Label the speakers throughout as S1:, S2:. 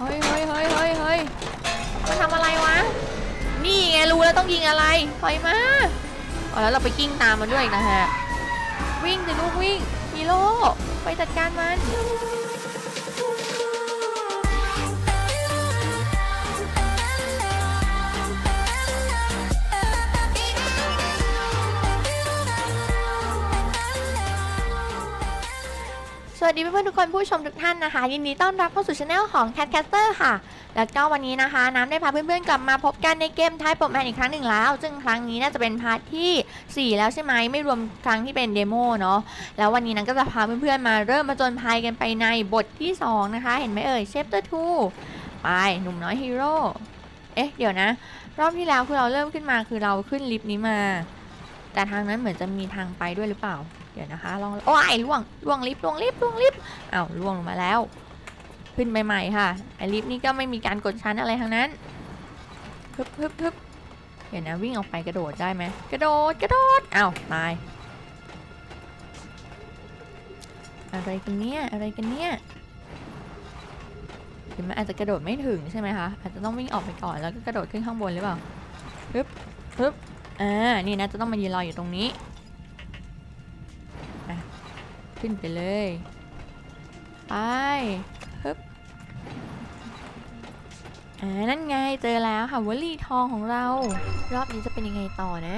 S1: เฮ้ยเฮ้ยเฮ้ยเฮ้ยเฮ้ยมาทำอะไรวะ นี่ไงรู้แล้วต้องยิงอะไรถอยมาอ๋อแล้วเราไปกิ้งตามมันด้วยนะฮะ วิ่งสิลูกวิ่งฮีโร่ไปจัดการมัน สวัสดีเพื่อนๆทุกคนผู้ชมทุกท่านนะคะ ยินดีต้อนรับเข้าสู่ช anel ของ Cat Caster ค่ะ แล้วก็วันนี้นะคะ น้ำได้พาเพื่อนๆกลับมาพบกันในเกมไทยปมแมนอีกครั้งหนึ่งแล้ว ซึ่งครั้งนี้น่าจะเป็นพาร์ทที่ 4 แล้วใช่ไหมไม่รวมครั้งที่เป็นเดโมเนาะแล้ววันนี้นั้นก็จะพาเพื่อนๆมาเริ่มมาจนภัยกันไปในบทที่ 2 นะคะ เห็นไหมเอ่ย Chapter 2ไปหนุ่มน้อยฮีโร่เอ๊ะเดี๋ยวนะ รอบที่แล้วคือเราเริ่มขึ้นมาคือเราขึ้นลิฟต์นี้มา แต่ทางนั้นเหมือนจะมีทางไปด้วยหรือเปล่า เดี๋ยวนะคะลองโอ้ยล่วงล่วงลิฟต์ล่วงลิฟต์ล่วงลิฟต์อ้าวล่วงลงมาแล้ว ขึ้นไปใหม่ค่ะไอลิฟต์นี่ก็ไม่มีการกดชั้นอะไรทั้งนั้นฮึบฮึบฮึบเดี๋ยวนะวิ่งออกไปกระโดดได้ไหมกระโดดกระโดดอ้าวตายอะไรกันเนี่ยอะไรกันเนี่ยเห็นไหมอาจจะกระโดดไม่ถึงใช่ไหมคะอาจจะต้องวิ่งออกไปก่อนแล้วก็กระโดดขึ้นข้างบนหรือเปล่าฮึบฮึบอ่านี่นะจะต้องมายืนรออยู่ตรงนี้ ขึ้นไปเลย ไปฮึบอ่านั่นไงเจอแล้วค่ะวลีทองของเรา รอบนี้จะเป็นยังไงต่อนะ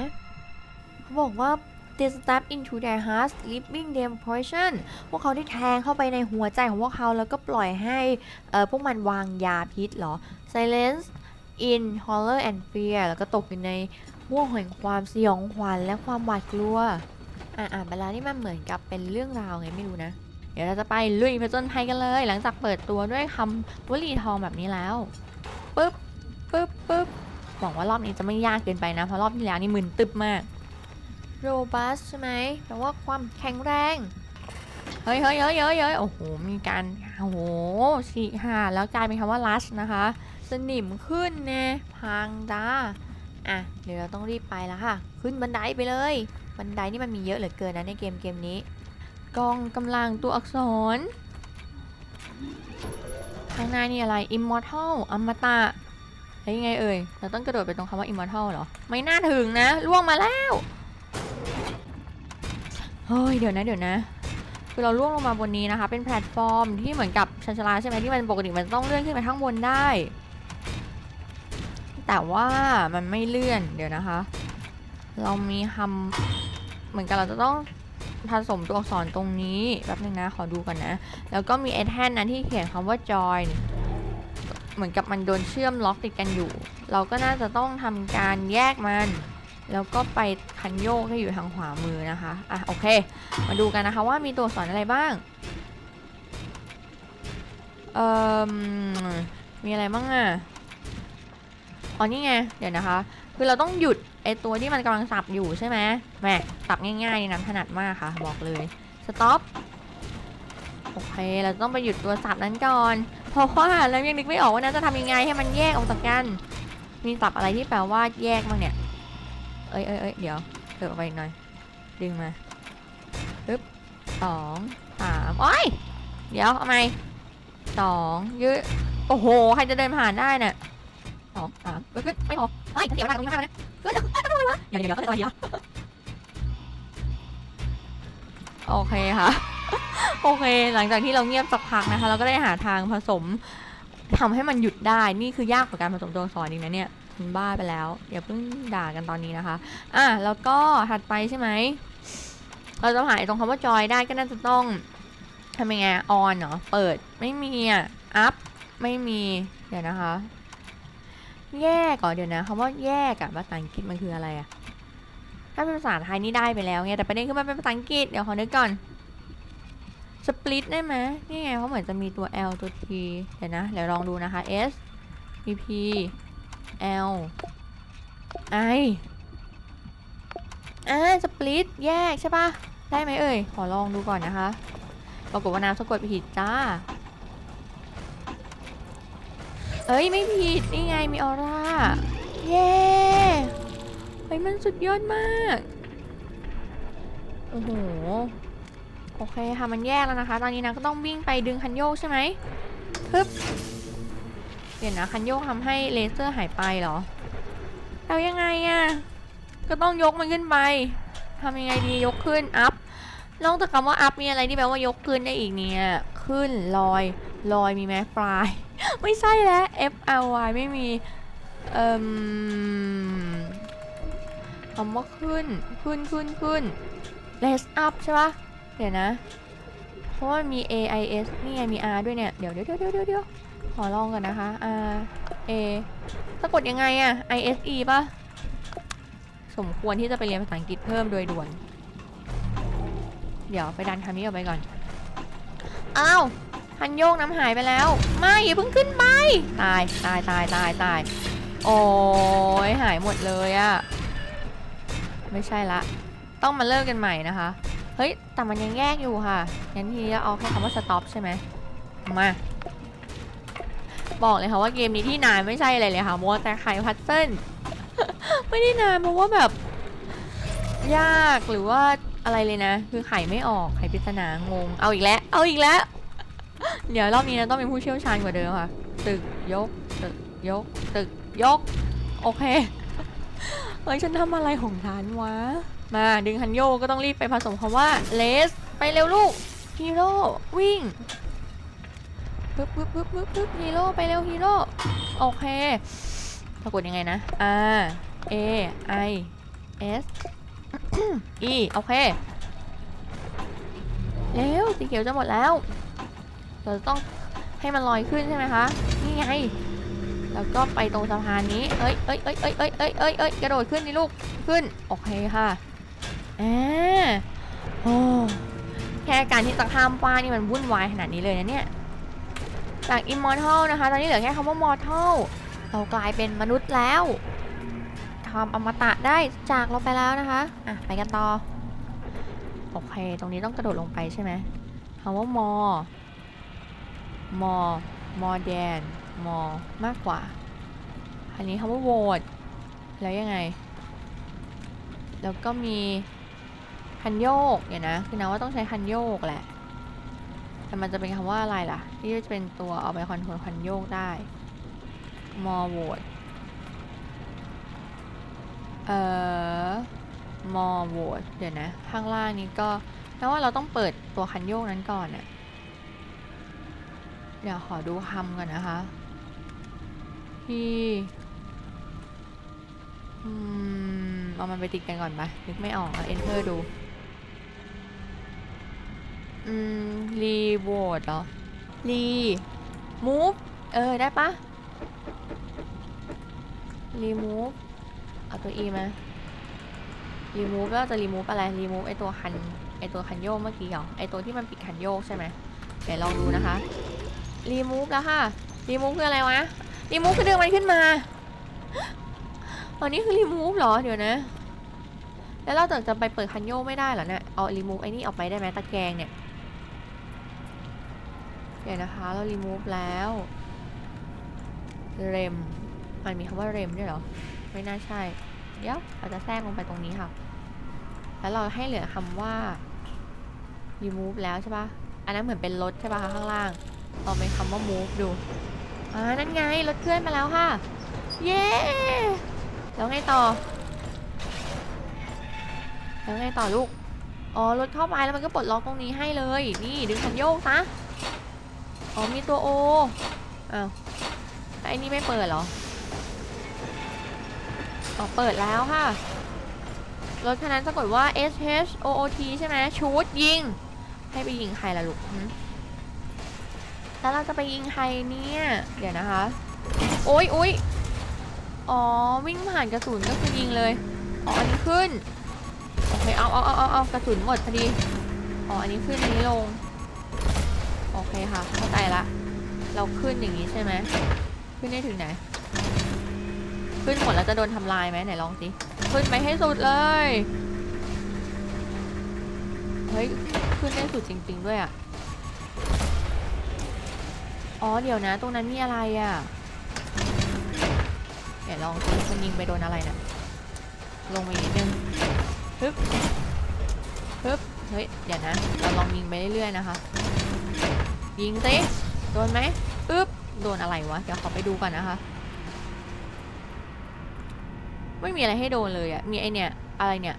S1: เขาบอกว่า they step into their hearts leaving them poison พวกเขาได้แทงเข้าไปในหัวใจของพวกเขาแล้วก็ปล่อยให้พวกมันวางยาพิษเหรอ silence in horror and fear แล้วก็ตกอยู่ในห่วงแห่งความสยองขวัญและความหวาดกลัว อ่าอ่านไปแล้วนี่มันเหมือนกับเป็นเรื่องราวไงไม่รู้นะ เดี๋ยวเราจะไปลุยผจญภัยกันเลย หลังจากเปิดตัวด้วยคำวลีทองแบบนี้แล้วปึ๊บปึ๊บปึ๊บหวังว่ารอบนี้จะไม่ยากเกินไปนะ เพราะรอบที่แล้วนี่มึนตึบมาก robust ใช่ไหมแปลว่าความแข็งแรง เฮ้ยเฮ้ยเฮ้ยเฮ้ยเฮ้ยโอ้โห มีการ โอ้โหฉีกขาแล้วกลายเป็นคำว่า lush นะคะ สนิมขึ้นเน่พังจ้า อะ เดี๋ยวเราต้องรีบไปแล้วค่ะ ขึ้นบันไดไปเลย บันไดนี่มันมีเยอะเหลือเกินนะในเกมเกมนี้กองกำลังตัวอักษร ข้างหน้านี่อะไร immortal อมตะแล้วยังไงเอ่ย เราต้องกระโดดไปตรงคำว่า immortal เหรอ ไม่น่าถึงนะล่วงมาแล้ว เฮ้ย เดี๋ยวนะเดี๋ยวนะคือเราล่วงลงมาบนนี้นะคะ เป็นแพลตฟอร์มที่เหมือนกับชันชลาใช่ไหมที่มันปกติมันต้องเลื่อนขึ้นไปข้างบนได้ แต่ว่ามันไม่เลื่อนเดี๋ยวนะคะ เรามีคำเหมือนกับเราจะต้องผสมตัวอักษรตรงนี้แป๊บนึงนะขอดูก่อนนะ แล้วก็มีไอ้แท่นนั้นที่เขียนคำว่า join เหมือนกับมันโดนเชื่อมล็อกติดกันอยู่ เราก็น่าจะต้องทำการแยกมัน แล้วก็ไปคันโยกให้อยู่ทางขวามือนะคะ อะโอเค มาดูกันนะคะว่ามีตัวอักษรอะไรบ้าง เอ่อ มีอะไรบ้างอะอ๋อนี่ไง เดี๋ยวนะคะ คือเราต้องหยุดไอตัวที่มันกำลังสับอยู่ใช่ไหมแหมสับง่ายๆนี่นะถนัดมากค่ะ บอกเลย สต็อปโอเค เราต้องไปหยุดตัวสับนั้นก่อน เพราะว่าเรายังนึกไม่ออกว่านะจะทำยังไงให้มันแยกออกจากกัน มีสับอะไรที่แปลว่าแยกบ้างเนี่ย เอ้ยเอ้ยเอ้ยเดี๋ยวเถิบออกไปหน่อย ดึงมาปึ๊บสองสามโอ้ย เดี๋ยวเอาไมสองยืดโอ้โห ใครจะเดินผ่านได้เนี่ย สองสามปึ๊บปึ๊บไม่พอเฮ้ยเดี๋ยวนะตรงนี้ข้างนะเดี๋ยวเดี๋ยวเดี๋ยวเดี๋ยวเดี๋ยวโอเคค่ะ โอเค หลังจากที่เราเงียบสักพักนะคะ เราก็ได้หาทางผสมทำให้มันหยุดได้ นี่คือยากกว่าการผสมตัวอักษรอีกนะเนี่ยคุณบ้าไปแล้วอย่าเพิ่งด่ากันตอนนี้นะคะ อะแล้วก็ถัดไปใช่ไหม เราจะหาไอ้ตรงคำว่าจอยได้ก็น่าจะต้องทำยังไงออนเหรอเปิดไม่มีอะอัพไม่มี เดี๋ยวนะคะ แยกก่อนเดี๋ยวนะคำว่าแยกอะภาษาอังกฤษมันคืออะไรอะถ้าเป็นภาษาไทยนี่ได้ไปแล้วไงแต่ประเด็นคือมันเป็นภาษาอังกฤษเดี๋ยวขอนึกก่อนสปลิตได้ไหมนี่ไงเขาเหมือนจะมีตัว L ตัว T เดี๋ยวนะ เดี๋ยวลองดูนะคะ S P P L I อ่าสปลิตแยกใช่ปะได้ไหมเอ่ย ขอลองดูก่อนนะคะ ปรากฏว่าน้ำสะกดผิดจ้า เอ้ยไม่ผิดนี่ไงมีออร่า เย้เฮ้ยมันสุดยอดมากโอ้โหโอเคค่ะมันแยกแล้วนะคะ ตอนนี้นะก็ต้องวิ่งไปดึงคันโยกใช่ไหมฮึบเดี๋ยวนะคันโยกทำให้เลเซอร์หายไปเหรอแล้วยังไงอะ่ะก็ต้องยกมันขึ้นไปทำยังไงดียกขึ้นอัพนอกจากคำว่าอัพมีอะไรที่แปลว่ายกขึ้นได้อีกเนี่ย ขึ้นลอยลอยมีไหมฟลาย ไม่ใช่แล้ว F L Y ไม่มี เอ่มคำว่าขึ้น ขึ้นขึ้นขึ้น raise up ใช่ปะเดี๋ยวนะ เพราะว่ามี A I S นี่ไงมี R ด้วยเนี่ย เดี๋ยวเดี๋ยวเดี๋ยวเดี๋ยวเดี๋ยวขอลองก่อนนะคะ R A สะกดยังไงอะ I S E ปะสมควรที่จะไปเรียนภาษาอังกฤษเพิ่มโดยด่วน เดี๋ยวไปดันคำนี้ออกไปก่อน อ้าว พันโยกน้ำหายไปแล้ว ไม่อย่าเพิ่งขึ้นไปตายตายตายตายตายโอ้ยหายหมดเลยอะไม่ใช่ละ ต้องมาเลิกกันใหม่นะคะ เฮ้ย แต่มันยังแยกอยู่ค่ะงั้นทีนี้เอาแค่คำว่า stop ใช่ไหมมา บอกเลยค่ะว่าเกมนี้ที่นานไม่ใช่อะไรเลยค่ะมัวแต่ไขพัซเซิลไม่ได้นานเพราะว่าแบบ ยากหรือว่าอะไรเลยนะ คือไขไม่ออกไขปริศนางง เอาอีกแล้ว เอาอีกแล้ว เดี๋ยวรอบนี้นะต้องเป็นผู้เชี่ยวชาญกว่าเดิมค่ะ ตึกยก ตึกยก ตึกยก โอเค เฮ้ยฉันทำอะไรของฉันวะ มาดึงฮันโยก็ต้องรีบไปผสมคำว่าเลส ไปเร็วลูกฮีโร่วิ่งปึ๊บปึ๊บปึ๊บปึ๊บปึ๊บฮีโร่ไปเร็วฮีโร่โอเคปรากฏยังไงนะ R A I S E โอเค เร็วสีเขียวจะหมดแล้ว เราจะต้องให้มันลอยขึ้นใช่ไหมคะ นี่ไง แล้วก็ไปตรงสะพานนี้ เอ้ยเอ้ยเอ้ยเอ้ยเอ้ยเอ้ยเอ้ยเอ้ยกระโดดขึ้นดิลูก ขึ้น โอเคค่ะอ่าโอ้แค่การที่จะข้ามฟ้านี่มันวุ่นวายขนาดนี้เลยนะเนี่ย จาก Immortal นะคะ ตอนนี้เหลือแค่คำว่า Mortal เรากลายเป็นมนุษย์แล้วทำอมตะได้จากเราไปแล้วนะคะ อะ ไปกันต่อ โอเค ตรงนี้ต้องกระโดดลงไปใช่ไหมคำว่า more more more than more มากกว่า อันนี้คำว่า vote แล้วยังไง แล้วก็มีคันโยกเดี๋ยวนะคือนะว่าต้องใช้คันโยกแหละ แต่มันจะเป็นคำว่าอะไรล่ะ ที่จะเป็นตัวเอาไปคอนโทรลคันโยกได้ more vote เอ่อ more vote เดี๋ยวนะ ข้างล่างนี้ก็แปลว่าเราต้องเปิดตัวคันโยกนั้นก่อนน่ะ เดี๋ยวขอดูคำก่อนนะคะ ที่อืมเอามันไปติดกันก่อนปะนึกไม่ออกแล้ว enter ดู อืม รีโวดเหรอ รี move เออ ได้ปะ remove เอาตัว e มา remove แล้วจะ remove อะไร remove ไอตัวคันไอตัวคันโยกเมื่อกี้เหรอไอตัวที่มันปิดคันโยกใช่ไหมเดี๋ยวลองดูนะคะ remove แล้วค่ะ remove คืออะไรวะ remove คือดึงมันขึ้นมาอันนี้คือ remove เหรอเดี๋ยวนะ แล้วเราจะจะไปเปิดคันโยกไม่ได้เหรอเนี่ยเอา remove ไอ้นี่ออกไปได้ไหมตะแกรงเนี่ยเดี๋ยวนะคะเรา remove แล้ว rem มันมีคำว่า rem ด้วยเหรอ ไม่น่าใช่ เดี๋ยวเราจะแทรกลงไปตรงนี้ค่ะ แล้วเราให้เหลือคำว่า remove แล้วใช่ปะอันนั้นเหมือนเป็นรถใช่ปะคะข้างล่าง ลองเป็นคำว่า move ดู อ่า นั่นไง รถเคลื่อนมาแล้วค่ะ เย้ แล้วไงต่อ แล้วไงต่อลูก อ๋อ รถเข้าไปแล้วมันก็ปลดล็อกตรงนี้ให้เลย นี่ดึงคันโยกซะ อ๋อ มีตัวโอ อ้าว ไอ้นี่ไม่เปิดเหรอ อ๋อ เปิดแล้วค่ะ รถคันนั้นสะกดว่า S H O O T ใช่ไหมชูดยิง ให้ไปยิงใครล่ะลูก แล้วเราจะไปยิงใครเนี่ย เดี๋ยวนะคะ โอ๊ยโอ๊ยอ๋อ วิ่งผ่านกระสุนก็คือยิงเลย อ๋อ อันนี้ขึ้น โอเค เอาเอาเอาเอาเอากระสุนหมดพอดี อ๋อ อันนี้ขึ้นอันนี้ลง โอเคค่ะ เข้าใจละ เราขึ้นอย่างนี้ใช่ไหม ขึ้นได้ถึงไหน ขึ้นหมดแล้วจะโดนทำลายไหมไหนลองสิ ขึ้นไปให้สุดเลย เฮ้ย ขึ้นได้สุดจริง ๆ ด้วยอะ อ๋อเดี๋ยวนะ ตรงนั้นมีอะไรอะเดี๋ยวลองสิมันยิงไปโดนอะไรน่ะลงมาอีกนิดนึงฮึบฮึบเฮ้ยเดี๋ยวนะ เราลองยิงไปเรื่อยๆนะคะ ยิงสิโดนไหมอึ๊บโดนอะไรวะ เดี๋ยวขอไปดูก่อนนะคะ ไม่มีอะไรให้โดนเลยอะมีไอเนี่ย อะไรเนี่ย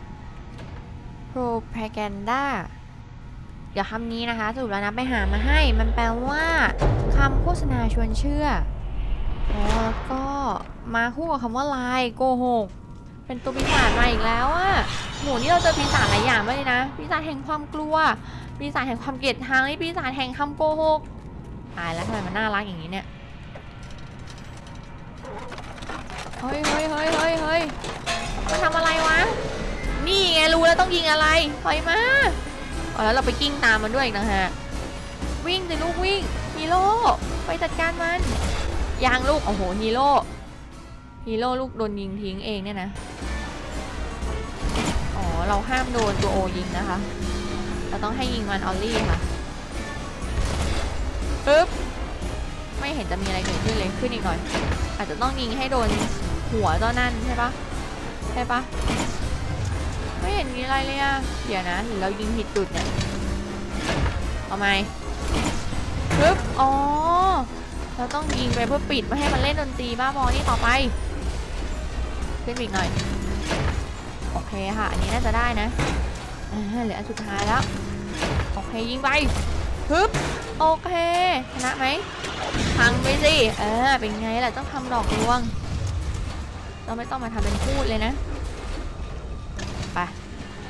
S1: propaganda เดี๋ยวคำนี้นะคะสรุปแล้วนะไปหามาให้ มันแปลว่าคำโฆษณาชวนเชื่อแล้วก็มาคู่กับคำว่าลายโกหกเป็นตัวปีศาจมาอีกแล้วอะโหนี่เราเจอปีศาจหลายอย่างเลยนะปีศาจแห่งความกลัวปีศาจแห่งความเกลียดชังนี่ปีศาจแห่งคำโกหกตายแล้วทำไมมันน่ารักอย่างนี้เนี่ยเฮ้ยเฮ้ยเฮ้ยเฮ้ยเฮ้ยมันทำอะไรวะ นี่ไงรู้แล้วต้องยิงอะไรถอยมา แล้วเราไปกิ้งตามมันด้วยนะฮะ วิ่งสิลูกวิ่งฮีโร่ไปจัดการมันยางลูกโอ้โหฮีโร่ฮีโร่ลูกโดนยิงทิ้งเองเนี่ยนะอ๋อเราห้ามโดนตัวโอยิงนะคะ เราต้องให้ยิงมันออลลี่ค่ะปึ๊บไม่เห็นจะมีอะไรเกิดขึ้นเลยขึ้นอีกหน่อย อาจจะต้องยิงให้โดนหัวเจ้านั่นใช่ปะใช่ปะ เห็นมีอะไรเลยอะเดี๋ยวนะหรือเรายิงผิดจุดเนี่ยเอาไหมปึ๊บอ๋อเราต้องยิงไปเพื่อปิดไม่ให้มันเล่นดนตรีบ้าบอนี่ต่อไปขึ้นอีกหน่อยโอเคค่ะอันนี้น่าจะได้นะอ่าเหลืออันสุดท้ายแล้วโอเคยิงไปปึ๊บโอเคชนะไหมพังไปสิเออเป็นไงล่ะต้องทำดอกลวงเราไม่ต้องมาทำเป็นพูดเลยนะ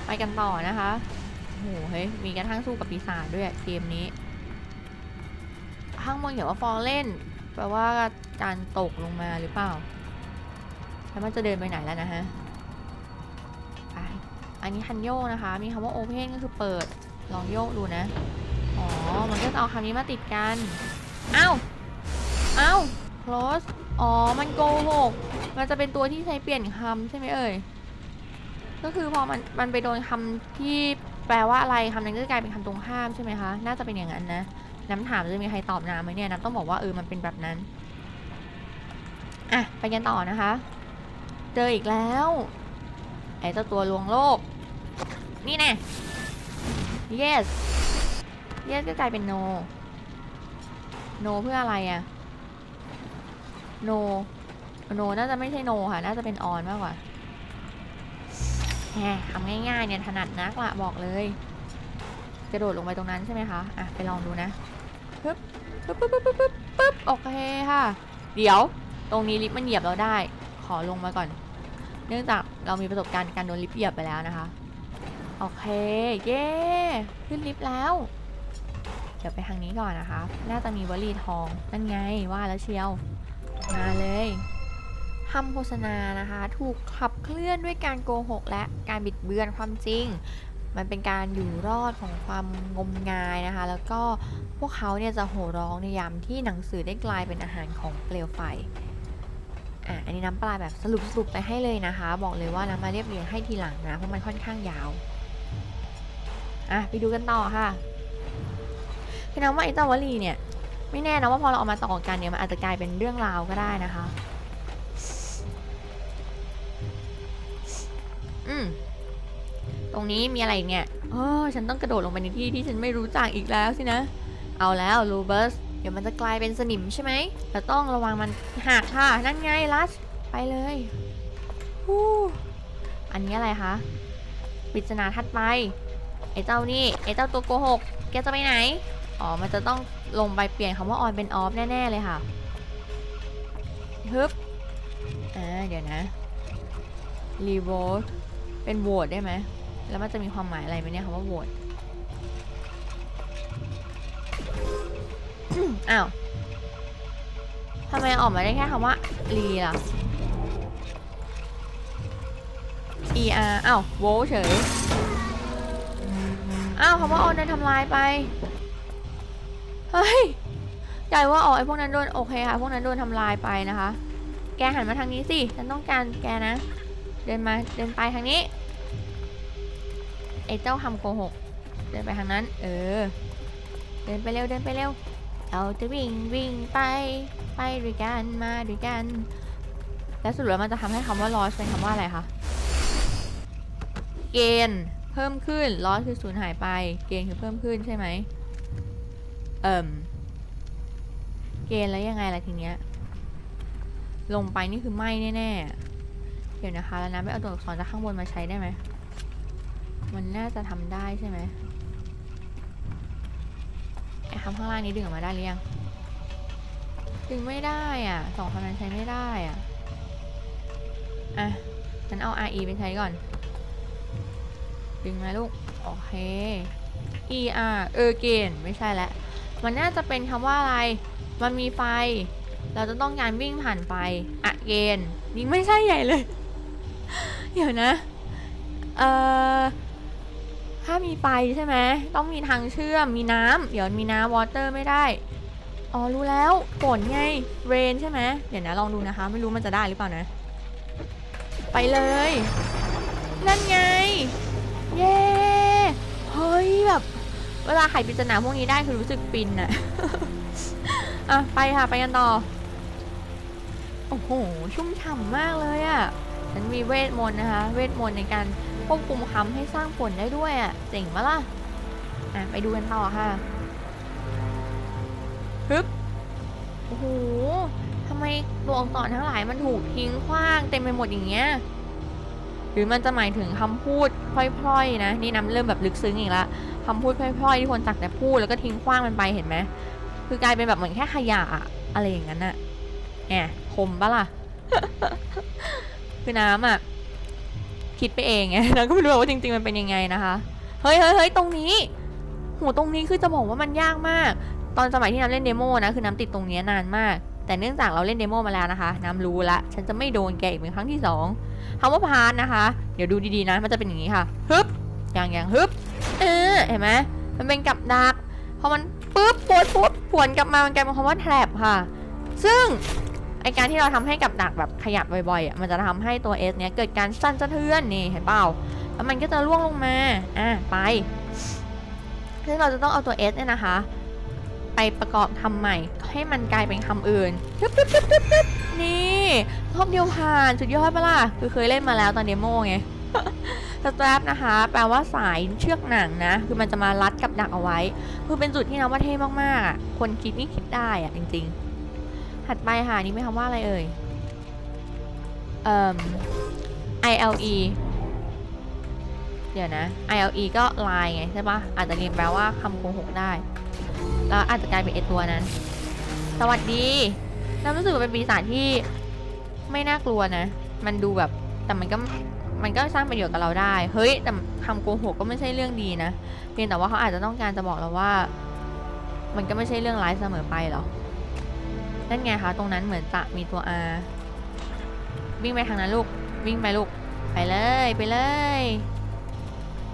S1: ไปกันต่อนะคะโหเฮ้ย มีกระทั่งสู้กับปีศาจด้วยเกมนี้ ข้างบนเขียนว่าฟอลเล่นแปลว่าการตกลงมาหรือเปล่า แล้วมันจะเดินไปไหนแล้วนะฮะไปอันนี้คันโยกนะคะ มีคำว่า open ก็คือเปิด ลองโยกดูนะ อ๋อ มันก็จะเอาคำนี้มาติดกันเอ้าเอ้า close อ๋อ มันโกหก มันจะเป็นตัวที่ใช้เปลี่ยนคำใช่ไหมเอ่ย ก็คือพอมันมันไปโดนคำที่แปลว่าอะไรคำนั้นก็กลายเป็นคำตรงข้ามใช่ไหมคะ น่าจะเป็นอย่างนั้นนะ น้ำถามจะมีใครตอบน้ำไหมเนี่ย น้ำต้องบอกว่าเออ มันเป็นแบบนั้น อะ ไปกันต่อนะคะ เจออีกแล้ว ไอ้เจ้าตัวลวงโลก นี่แน่ yes yes ก็กลายเป็น no no เพื่ออะไรอะ no no น่าจะไม่ใช่ no ค่ะ น่าจะเป็น on มากกว่า แหมทำง่ายๆเนี่ยถนัดนักละบอกเลย กระโดดลงไปตรงนั้นใช่ไหมคะ อะ ไปลองดูนะปึ๊บปึ๊บปึ๊บปึ๊บปึ๊บปึ๊บโอเคค่ะ เดี๋ยวตรงนี้ลิฟต์มันเหยียบเราได้ ขอลงมาก่อน เนื่องจากเรามีประสบการณ์การโดนลิฟต์เหยียบไปแล้วนะคะ โอเค เย้ ขึ้นลิฟต์แล้ว เดี๋ยวไปทางนี้ก่อนนะคะ น่าจะมีวลีทอง นั่นไงว่าแล้วเชียว มาเลย คำโฆษณานะคะ ถูกขับเคลื่อนด้วยการโกหก และการบิดเบือนความจริง มันเป็นการอยู่รอดของความงมงายนะคะ แล้วก็พวกเขาเนี่ยจะโห่ร้องในยามที่หนังสือได้กลายเป็นอาหารของเปลวไฟอะอันนี้น้ำปลาแบบสรุปสรุปไปให้เลยนะคะ บอกเลยว่าน้ำมาเรียบเรียงให้ทีหลังนะ เพราะมันค่อนข้างยาวอะไปดูกันต่อค่ะคือน้ำว่าไอ้เจ้าวลีเนี่ย ไม่แน่นะว่าพอเราเอามาต่อกันเนี่ยมันอาจจะกลายเป็นเรื่องราวก็ได้นะคะ อืม ตรงนี้มีอะไรอีกเนี่ยเออฉันต้องกระโดดลงไปในที่ที่ฉันไม่รู้จักอีกแล้วสินะ เอาแล้วลูเบิร์สเดี๋ยวมันจะกลายเป็นสนิมใช่ไหมแต่ต้องระวังมันหักค่ะ นั่นไงลัชไปเลยฮู้อันนี้อะไรคะปริศนาทัดไป ไอ้เจ้านี่ไอ้เจ้าตัวโกหก แกจะไปไหน อ๋อ มันจะต้องลงไปเปลี่ยนคำว่า on เป็น off แน่ ๆ เลยค่ะฮึบอ่าเดี๋ยวนะ revolt เป็นโหวตได้ไหม แล้วมันจะมีความหมายอะไรไหมเนี่ยคำว่าโหวตอ้าวทำไมออกมาได้แค่คำว่ารีล่ะ er อ้าวโวเฉย อ้าวคำว่าออนโดนทำลายไป เฮ้ยใจว่าอ๋อไอพวกนั้นโดนโอเคค่ะ พวกนั้นโดนทำลายไปนะคะ แกหันมาทางนี้สิ ฉันต้องการแกนะ เดินมาเดินไปทางนี้ไอเจ้าคำโกหก เดินไปทางนั้น เออ เดินไปเร็วเดินไปเร็ว เราจะวิ่งวิ่งไปไปด้วยกันมาด้วยกัน แล้วสรุปแล้วมันจะทำให้คำว่า loss เป็นคำว่าอะไรคะ เกณฑ์เพิ่มขึ้น loss คือสูญหายไป เกณฑ์คือเพิ่มขึ้นใช่ไหมเอิ่มเกณฑ์แล้วยังไงล่ะทีเนี้ยลงไปนี่คือไหม้แน่ๆ ดี๋ยวนะคะแล้วนะไม่เอาตัวอักษรจากข้างบนมาใช้ได้ไหมมันน่าจะทำได้ใช่ไหมไอ้คำข้างล่างนี้ดึงออกมาได้หรือยังดึงไม่ได้อะสองคำนั้นใช้ไม่ได้อะอะฉันเอา RE ไปใช้ก่อน ดึงมาลูก โอเค ER เออเกณฑ์ไม่ใช่แล้วมันน่าจะเป็นคำว่าอะไร มันมีไฟ เราจะต้องการวิ่งผ่านไฟอะเกนยิ่งไม่ใช่ใหญ่เลย เดี๋ยวนะ เอ่อ ถ้ามีไฟใช่ไหม ต้องมีทางเชื่อม มีน้ำ เดี๋ยวมีน้ำวอเตอร์ไม่ได้ อ๋อ รู้แล้ว ฝนไง เรนใช่ไหม เดี๋ยวนะ ลองดูนะคะ ไม่รู้มันจะได้หรือเปล่านะ ไปเลย นั่นไง เย้ เฮ้ยแบบ เวลาไขปริศนาพวกนี้ได้คือรู้สึกฟินอะอะ ไปค่ะ ไปกันต่อ โอ้โห ชุ่มฉ่ำมากเลยอะ่ะ ฉันมีเวทมนต์นะคะ เวทมนต์ในการควบคุมคำให้สร้างผลได้ด้วยอะ่ะเจ๋งปะล่ะ อะ ไปดูกันต่อค่ะฮึบโอ้โหทำไมตัวอักษรทั้งหลายมันถูกทิ้งขว้างเต็มไปหมดอย่างเงี้ย หรือมันจะหมายถึงคำพูดพร่อยๆนะ นี่น้ำเริ่มแบบลึกซึ้งอีกแล้วคำพูดพร่อยๆที่คนตักแต่พูดแล้วก็ทิ้งขว้างมันไปเห็นไหมคือกลายเป็นแบบเหมือนแค่ขยะอะอะไรอย่างนั้นอะแอบคมปะล่ะ คือน้ำอะคิดไปเองไงแล้วก็ไม่รู้ว่าจริง ๆ มันเป็นยังไงนะคะ เฮ้ยเฮ้ยเฮ้ยตรงนี้หูตรงนี้คือจะบอกว่ามันยากมาก ตอนสมัยที่น้ำเล่นเดโมนะคือน้ำติดตรงนี้นานมาก แต่เนื่องจากเราเล่นเดโมมาแล้วนะคะ น้ำรู้ละ ฉันจะไม่โดนแกอีกเป็นครั้งที่สองคำว่าพานนะคะ เดี๋ยวดูดีๆนะ มันจะเป็นอย่างนี้ค่ะฮึบอย่างอย่างฮึบเออเห็นไหมมันเป็นกับดักพอมันปุ๊บปวดปุ๊บผวนกลับมามันกลายเป็นคำว่าแทรบค่ะ ซึ่ง ไอการที่เราทำให้กับดักแบบขยับบ่อยๆมันจะทำให้ตัว S เนี้ยเกิดการสั่นสะเทือนนี่เห็นเปล่าแล้วมันก็จะร่วงลงมาอะไปซึ่งเราจะต้องเอาตัว S เนี่ยนะคะ ไปประกอบทำใหม่ ให้มันกลายเป็นคำอื่นตึ๊บตึ๊บตึ๊บตึ๊บตึ๊บนี่รอบเดียวผ่านสุดยอดปะล่ะคือเคยเล่นมาแล้วตอนเดโมไงสตรัปนะคะ แปลว่าสายเชือกหนังนะ คือมันจะมารัดกับดักเอาไว้ คือเป็นจุดที่นับว่าเท่มากๆอะคนคิดนี่คิดได้อะจริงๆ ถัดไปค่ะนี่ไม่คำว่าอะไรเอ่ยเอ่อ ILE เดี๋ยวนะ ILE ก็ลายไงใช่ปะอาจจะเรียนแปลว่าคำโกหกได้ แล้วอาจจะกลายเป็นไอตัวนั้น สวัสดีน้ำรู้สึกว่าเป็นปีศาจที่ไม่น่ากลัวนะ มันดูแบบ แต่มันก็ มันก็สร้างประโยชน์กับเราได้ เฮ้ย แต่คำโกหกก็ไม่ใช่เรื่องดีนะ เพียงแต่ว่าเขาอาจจะต้องการจะบอกเราว่า มันก็ไม่ใช่เรื่องร้ายเสมอไปหรอ นั่นไงคะตรงนั้นเหมือนจะมีตัว R วิ่งไปทางนั้นลูก วิ่งไปลูก ไปเลยไปเลย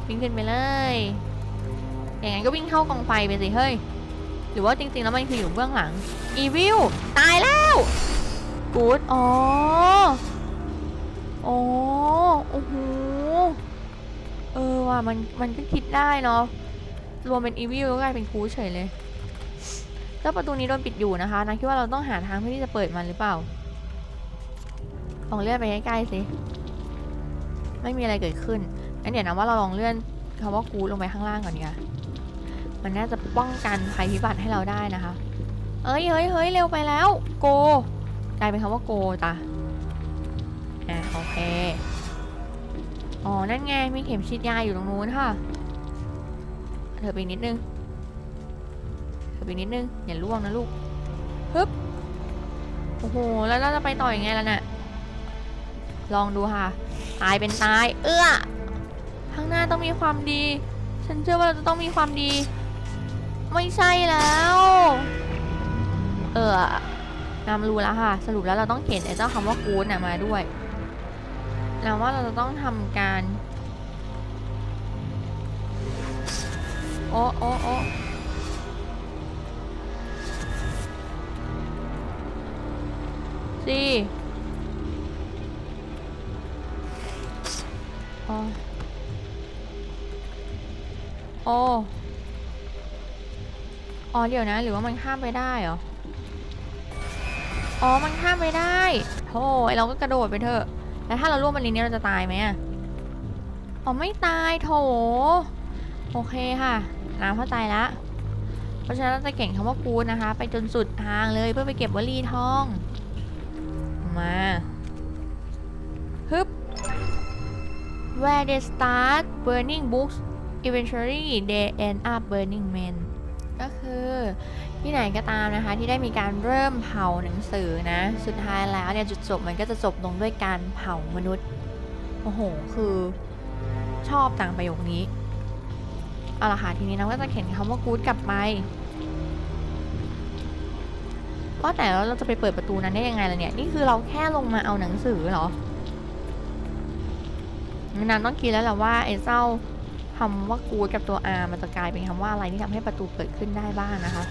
S1: วิ่งขึ้นไปเลย อย่างนั้นก็วิ่งเข้ากองไฟไปสิเฮ้ย หรือว่าจริงๆแล้วมันคืออยู่เบื้องหลัง อีวิลตายแล้วกูดอ๋ออ๋อโอ้โหเออว่ะมันมันก็คิดได้เนาะรวมเป็นอีวิลก็กลายเป็นกูดเฉยเลย แล้วประตูนี้โดนปิดอยู่นะคะนะคิดว่าเราต้องหาทางเพื่อที่จะเปิดมันหรือเปล่าลองเลื่อนไปใกล้ๆสิไม่มีอะไรเกิดขึ้นงั้นเดี๋ยวนะว่าเราลองเลื่อนคำว่ากูลงไปข้างล่างก่อนเนี่ยมันน่าจะป้องกันภัยพิบัติให้เราได้นะคะ เอ้ยเฮ้ยเฮ้ยเร็วไปแล้ว โกกลายเป็นคำว่าโกจ้ะอะโอเค อ๋อ นั่นไง มีเข็มฉีดยาอยู่ตรงนู้นค่ะ เธอไปนิดนึง อไปนิดนึง อย่าล่วงนะลูกฮึบโอ้โห แล้วเราจะไปต่ออยังไงล่ะน่ะ ลองดูค่ะ ตายเป็นตาย เอื้อข้างหน้าต้องมีความดี ฉันเชื่อว่าเราจะต้องมีความดี ไม่ใช่แล้ว เออนำรู้แล้วค่ะ สรุปแล้วเราต้องเขียนไอ้เจ้าคำว่ากูดน่ะมาด้วยแล้วว่าเราจะต้องทำการ โอ้โอ้โอ้ สิอ๋อโอ้อ๋อเดี๋ยวนะ หรือว่ามันข้ามไปได้เหรอ อ๋อ มันข้ามไปได้โธ่ไอเราก็กระโดดไปเถอะ แล้วถ้าเราล่วงบนนี้เราจะตายไหมอะอ๋อ ไม่ตายโถ โอเคค่ะ น้ำเข้าใจละ เพราะฉะนั้นเราจะเก่งคำว่ากูนะคะ ไปจนสุดทางเลยเพื่อไปเก็บวลีทอง มาฮึบ where they start burning books eventually they end up burning men ก็คือที่ไหนก็ตามนะคะ ที่ได้มีการเริ่มเผาหนังสือนะ สุดท้ายแล้วเนี่ยจุดจบมันก็จะจบลงด้วยการเผามนุษย์ โอ้โห คือชอบต่างประโยคนี้ เอาละค่ะ ทีนี้เราก็จะเขียนคำว่า good กลับไป ว่าแต่แล้วเราจะไปเปิดประตูนั้นได้ยังไงล่ะเนี่ย นี่คือเราแค่ลงมาเอาหนังสือเหรอนันต้องคิดแล้วแหละว่าไอ้เจ้าคำว่า good กับตัว r มันจะกลายเป็นคำว่าอะไรที่ทำให้ประตูเปิดขึ้นได้บ้างนะคะ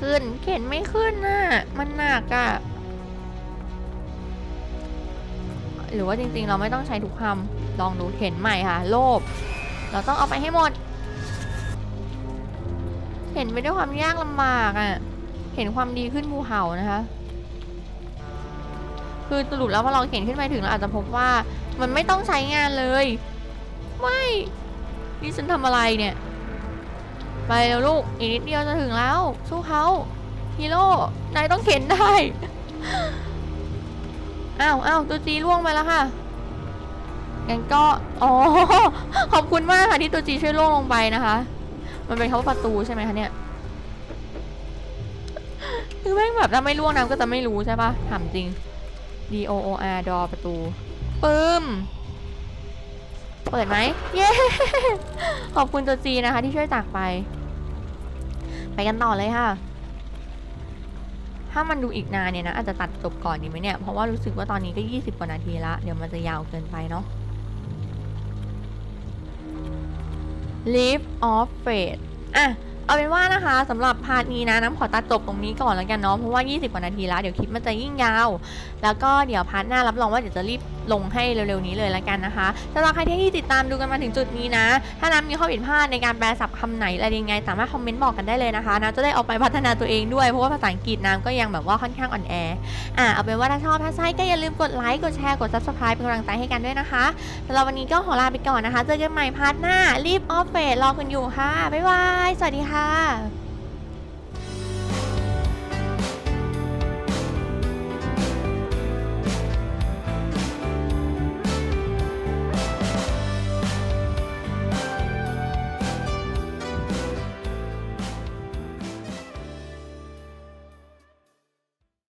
S1: ขึ้นเข็นไม่ขึ้นน่ะ มันหนักอะหรือว่าจริงๆเราไม่ต้องใช้ทุกคำลองดูเข็นใหม่ค่ะ โลภเราต้องเอาไปให้หมด เห็นไปด้วยความยากลำบากอะ่ะ เห็นความดีขึ้นภูเขานะคะ คือสรุปแล้วพอเราเข็นขึ้นไปถึงเราอาจจะพบว่า มันไม่ต้องใช้งานเลย ไม่ นี่ฉันทำอะไรเนี่ย ไปแล้วลูก อีกนิดเดียวจะถึงแล้ว สู้เขาฮีโร่ นายต้องเข็นได้ อ้าวอ้าวตัวจีล่วงไปแล้วค่ะงั้นก็ อ๋อ ขอบคุณมากค่ะที่ตัวจีช่วยล่วงลงไปนะคะ มันเป็นคำว่าประตูใช่ไหมคะเนี่ย คือแม่งแบบถ้าไม่ล่วงน้ำก็จะไม่รู้ใช่ปะถามจริง D O O R ดอประตูปึ้ม เปิดไหมเย้ ขอบคุณตัวจีนะคะ ที่ช่วยจากไป ไปกันต่อเลยค่ะ ถ้ามันดูอีกนานเนี่ยนะ อาจจะตัดจบก่อนดีไหมเนี่ย เพราะว่ารู้สึกว่าตอนนี้ก็ 20 กว่านาทีละ เดี๋ยวมันจะยาวเกินไปเนาะ Leave of Fate อ่ะ เอาเป็นว่านะคะสำหรับพาร์ทนี้นะน้ำขอตัดจบตรงนี้ก่อนแล้วกันเนาะเพราะว่า 20 กว่านาทีแล้วเดี๋ยวคลิปมันจะยิ่งยาว แล้วก็เดี๋ยวพาร์ทหน้ารับรองว่าเดี๋ยวจะรีบลงให้เร็วๆนี้เลยแล้วกันนะคะสำหรับใครที่ติดตามดูกันมาถึงจุดนี้นะ ถ้าน้ำมีข้อผิดพลาดในการแปลศัพท์คำไหนอะไรยังไง สามารถคอมเมนต์บอกกันได้เลยนะคะน้ำจะได้เอาไปพัฒนาตัวเองด้วยเพราะว่าภาษาอังกฤษน้ำก็ยังแบบว่าค่อนข้างอ่อนแออะเอาเป็นว่าถ้าชอบถ้าใช่ก็อย่าลืมกดไลค์กดแชร์กด subscribe เป็นกำลังใจให้กันด้วยนะคะสำหรับวันนี้ก็ขอลาไปก่อนนะคะ เจอกันใหม่พาร์ทหน้ารีบออฟเฟรอคุณอยู่ค่ะบ๊ายบายสวัสดีค่ะ